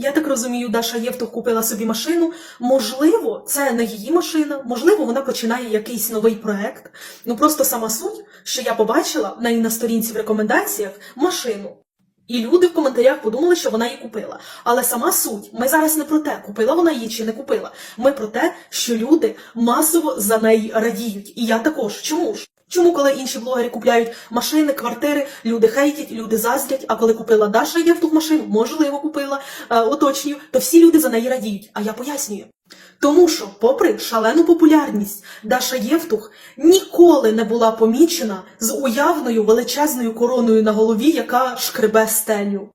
Я так розумію, Даша Євтух купила собі машину. Можливо, це не її машина, можливо, вона починає якийсь новий проект. Ну просто сама суть, що я побачила в неї на сторінці в рекомендаціях машину. І люди в коментарях подумали, що вона її купила. Але сама суть, ми зараз не про те, купила вона її чи не купила. Ми про те, що люди масово за неї радіють. І я також. Чому ж? Чому, коли інші блогери купляють машини, квартири, люди хейтять, люди заздрять, а коли купила Даша Євтух машину, можливо, купила, е, уточнюю, то всі люди за неї радіють. А я пояснюю. Тому що, попри шалену популярність, Даша Євтух ніколи не була помічена з уявною величезною короною на голові, яка шкребе стелю.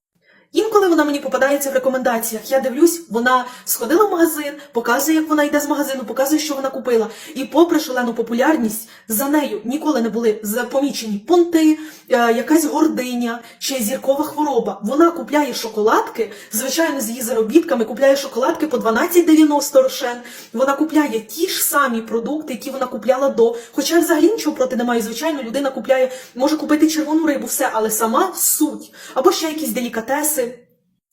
Інколи вона мені попадається в рекомендаціях. Я дивлюсь, вона сходила в магазин, показує, як вона йде з магазину, показує, що вона купила. І попри шалену популярність, за нею ніколи не були помічені понти, е, якась гординя чи зіркова хвороба. Вона купляє шоколадки, звичайно, з її заробітками, купляє шоколадки по 12,90 рошен. Вона купляє ті ж самі продукти, які вона купляла до. Хоча взагалі нічого проти не маю. Звичайно, людина купляє, може купити червону рибу, все, але сама суть. Або ще якісь делікатеси.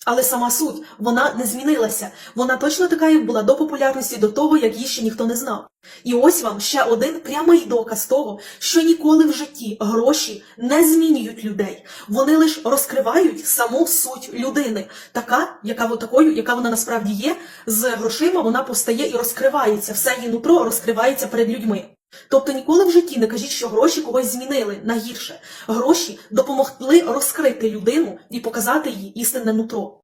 Але сама суть, вона не змінилася. Вона точно така, як була до популярності, до того, як її ще ніхто не знав. І ось вам ще один прямий доказ того, що ніколи в житті гроші не змінюють людей. Вони лише розкривають саму суть людини, така, яка такою, яка вона насправді є. З грошима вона постає і розкривається. Все її нутро розкривається перед людьми. Тобто ніколи в житті не кажіть, що гроші когось змінили на гірше. Гроші допомогли розкрити людину і показати її істинне нутро.